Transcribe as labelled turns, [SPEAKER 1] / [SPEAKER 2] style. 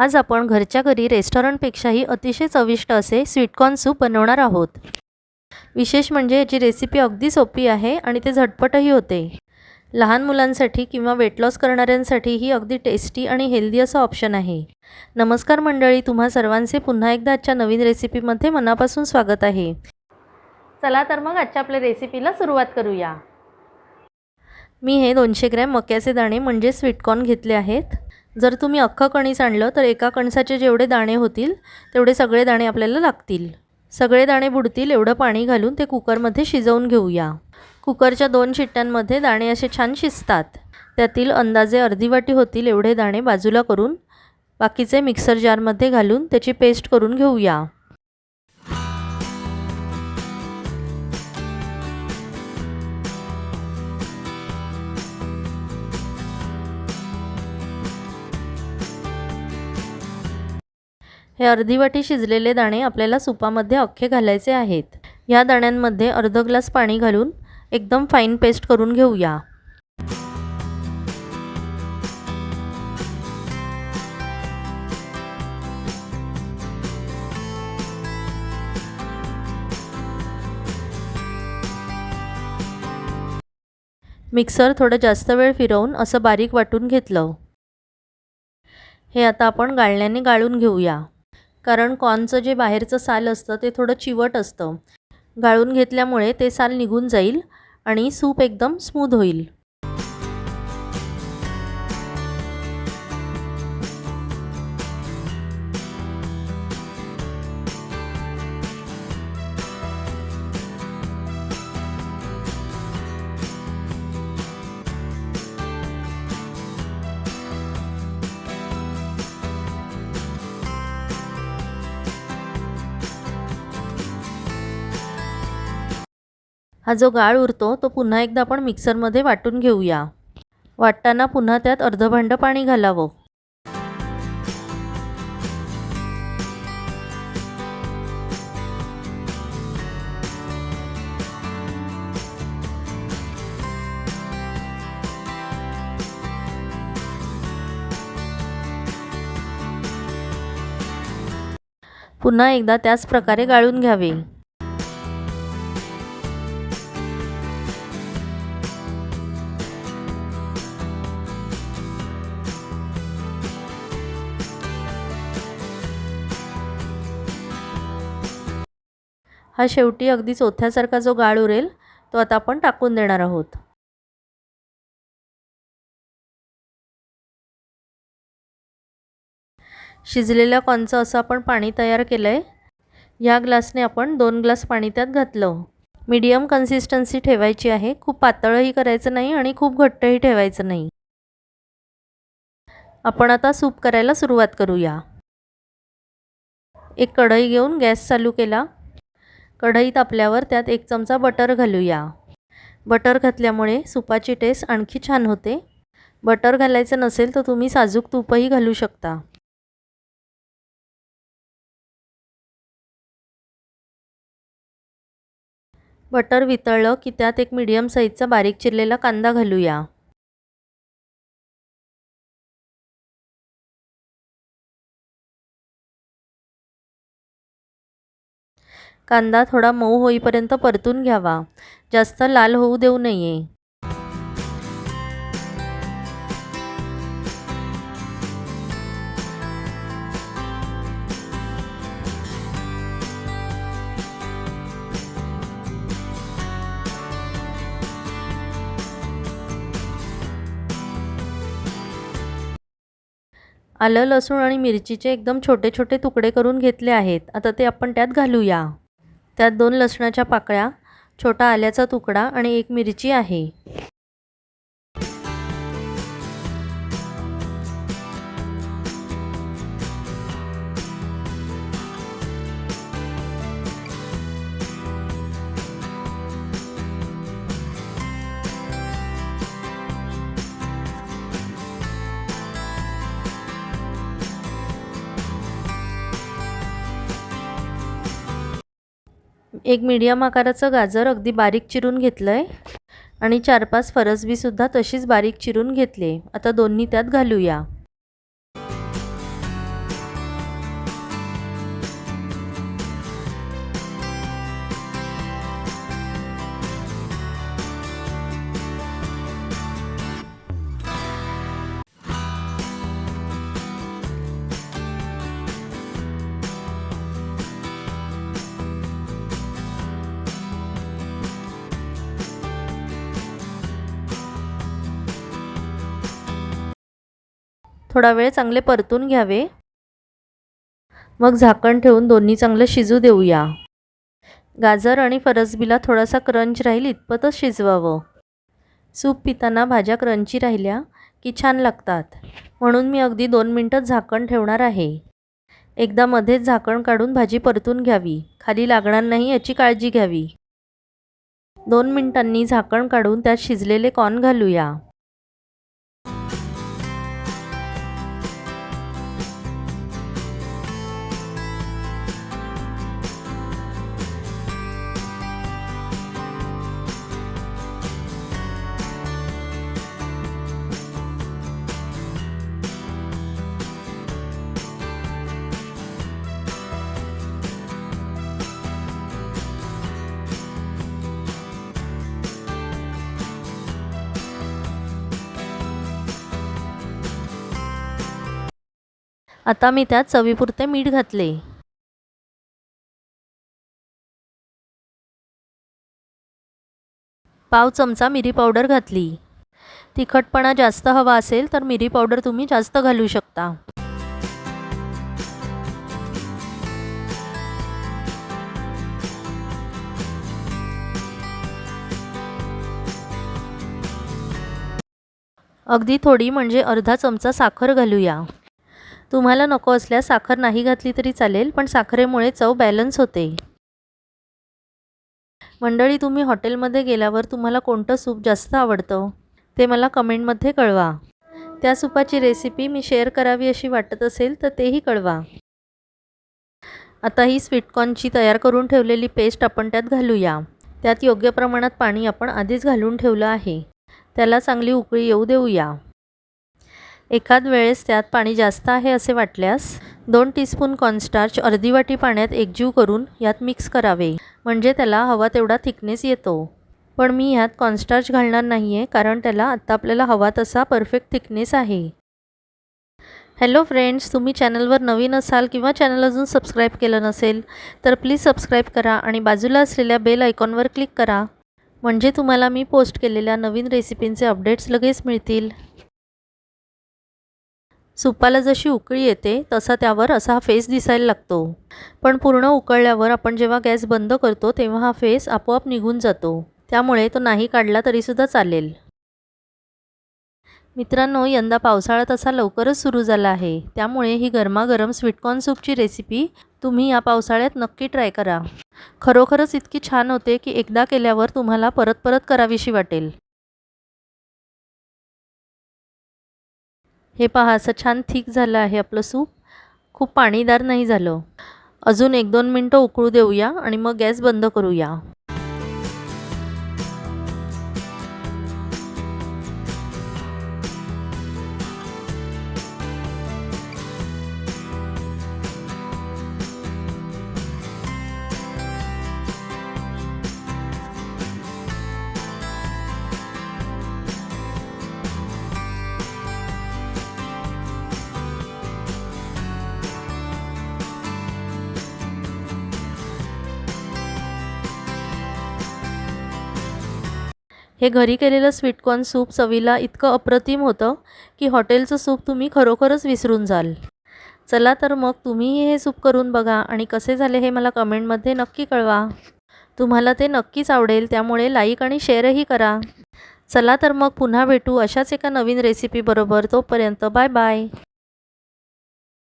[SPEAKER 1] आज आपण घरच्या घरी रेस्टॉरंटपेक्षाही अतिशय चविष्ट असे स्वीटकॉर्न सूप बनवणार आहोत. विशेष म्हणजे याची रेसिपी अगदी सोपी आहे आणि ते झटपटही होते. लहान मुलांसाठी किंवा वेट लॉस करणाऱ्यांसाठी ही अगदी टेस्टी आणि हेल्दी असं ऑप्शन आहे. नमस्कार मंडळी तुम्हा सर्वांचे पुन्हा एकदा आजच्या नवीन रेसिपीमध्ये मनापासून स्वागत आहे. चला तर मग आजच्या आपल्या रेसिपीला सुरुवात करूया. मी हे दोनशे ग्रॅम मक्याचे दाणे म्हणजे स्वीटकॉर्न घेतले आहेत. जर तुम्ही अख्खं कणीस आणलं तर एका कणसाचे जेवढे दाणे होतील तेवढे सगळे दाणे आपल्याला लागतील. सगळे दाणे बुडतील एवढं पाणी घालून ते कुकरमध्ये शिजवून घेऊया. कुकरच्या दोन शिट्ट्यांमध्ये दाणे असे छान शिजतात. त्यातील अंदाजे अर्धी वाटी होतील एवढे दाणे बाजूला करून बाकीचे मिक्सर जारमध्ये घालून त्याची पेस्ट करून घेऊया. हे अर्धी वाटी शिजलेले दाणे आपल्याला सुपामध्ये अख्खे घालायचे आहेत. या दाण्यांमध्ये अर्ध ग्लास पाणी घालून एकदम फाईन पेस्ट करून घेऊया. मिक्सर थोडं जास्त वेळ फिरवून असं बारीक वाटून घेतलं. हे आता आपण गाळण्याने गाळून घेऊया. कारण कॉर्नचं जे बाहेरचं साल असतं ते थोडं चिवट असतं. गाळून घेतल्यामुळे ते साल निघून जाईल आणि सूप एकदम स्मूद होईल. हा जो गाळ उरतो तो पुन्हा एकदा आपण मिक्सरमध्ये वाटून घेऊया. वाटताना पुन्हा त्यात अर्ध भांडं पाणी घालावं. पुन्हा एकदा त्याच प्रकारे गाळून घ्यावे. हा शेवटी अगदी चोथ्यासारखा जो गाळ उरेल तो आता आपण टाकून देणार आहोत. शिजलेल्या कॉनचं असं आपण पाणी तयार केलं आहे या ग्लासने आपण दोन ग्लास पाणी त्यात घातलं. मीडियम कन्सिस्टन्सी ठेवायची आहे. खूप पातळही करायचं नाही आणि खूप घट्टही ठेवायचं नाही. आपण आता सूप करायला सुरुवात करूया. एक कढई घेऊन गॅस चालू केला. कढई तापल्यावर त्यात एक चमचा बटर घालूया. बटर घातल्यामुळे सुपाची टेस्ट आणखी छान होते. बटर घालायचं नसेल तर तुम्ही साजूक तूपही घालू शकता. बटर वितळलं की त्यात एक मीडियम साईजचा बारीक चिरलेला कांदा घालूया. कांदा थोडा मऊ होईपर्यंत परतून घ्यावा. जास्त लाल होऊ देऊ नये. आलं लसूण आणि मिरचीचे एकदम छोटे छोटे तुकडे करून घेतले आहेत. आता ते आपण त्यात घालूया. त्यात दोन लसणाच्या पाकळ्या छोटा आल्याचा तुकडा आणि एक मिरची आहे. एक मीडियम आकाराचं गाजर अगदी बारीक चिरून घेतलं आहे आणि चार पाच फरसबीसुद्धा तशीच बारीक चिरून घेतली. आता दोन्ही त्यात घालूया. थोडा वेळ चांगले परतून घ्यावे. मग झाकण ठेवून दोन्ही चांगलं शिजू देऊया. गाजर आणि फरसबीला थोडासा क्रंच राहील इतपतच शिजवावं. सूप पिताना भाज्या क्रंची राहिल्या की छान लागतात. म्हणून मी अगदी दोन मिनटं झाकण ठेवणार आहे. एकदा मध्येच झाकण काढून भाजी परतून घ्यावी. खाली लागणार नाही याची काळजी घ्यावी. दोन मिनिटांनी झाकण काढून त्यात शिजलेले कॉर्न घालूया. आता मी त्यात चवीपुरते मीठ घातले. पाव चमचा मिरी पावडर घातली. तिखटपणा जास्त हवा असेल तर मिरी पावडर तुम्ही जास्त घालू शकता. अगदी थोडी म्हणजे अर्धा चमचा साखर घालूया. तुम्हाला नको असल्यास साखर नाही घातली तरी चालेल पण साखरेमुळे चव बॅलन्स होते. मंडळी तुम्ही हॉटेलमध्ये गेल्यावर तुम्हाला कोणतं सूप जास्त आवडतं? ते मला कमेंटमध्ये कळवा. त्या सुपाची रेसिपी मी शेअर करावी अशी वाटत असेल तर तेही कळवा. आता ही स्वीटकॉर्नची तयार करून ठेवलेली पेस्ट आपण त्यात घालूया. त्यात योग्य प्रमाणात पाणी आपण आधीच घालून ठेवलं आहे. त्याला चांगली उकळी येऊ देऊया. एखाद वेळेस त्यात पाणी जास्त आहे असे वाटल्यास दोन टीस्पून कॉर्नस्टार्च अर्धी वाटी पाण्यात एकजीव करून यात मिक्स करावे. म्हणजे त्याला हवा तेवढा थिकनेस येतो. पण मी ह्यात कॉर्नस्टार्च घालणार नाही आहे कारण त्याला आत्ता आपल्याला हवा तसा परफेक्ट थिकनेस आहे. हॅलो फ्रेंड्स तुम्ही चॅनलवर नवीन असाल किंवा चॅनल अजून सबस्क्राईब केलं नसेल तर प्लीज सबस्क्राईब करा आणि बाजूला असलेल्या बेल आयकॉनवर क्लिक करा. म्हणजे तुम्हाला मी पोस्ट केलेल्या नवीन रेसिपींचे अपडेट्स लगेच मिळतील. सुपाला जशी उकळी येते तसा त्यावर असा हा फेस दिसायला लागतो. पण पूर्ण उकळल्यावर आपण जेव्हा गॅस बंद करतो तेव्हा हा फेस आपोआप निघून जातो. त्यामुळे तो नाही काढला तरीसुद्धा चालेल. मित्रांनो यंदा पावसाळा तसा लवकरच सुरू झाला आहे. त्यामुळे ही गरमागरम स्वीटकॉर्न सूपची रेसिपी तुम्ही या पावसाळ्यात नक्की ट्राय करा. खरोखरच इतकी छान होते की एकदा केल्यावर तुम्हाला परत परत करावीशी वाटेल. हे पहा असं छान थिक झालं आहे आपलं सूप. खूप पाणीदार नाही झालं. अजून एक दोन मिनटं उकळू देऊया आणि मग गॅस बंद करूया. हे घरी केलेलं स्वीटकॉर्न सूप चवीला इतकं अप्रतिम होतं की हॉटेलचं सूप तुम्ही खरोखरच विसरून जाल. चला तर मग तुम्हीही हे सूप करून बघा आणि कसे झाले हे मला कमेंटमध्ये नक्की कळवा. तुम्हाला ते नक्कीच आवडेल त्यामुळे लाईक आणि शेअरही करा. चला तर मग पुन्हा भेटू अशाच एका नवीन रेसिपीबरोबर तोपर्यंत बाय बाय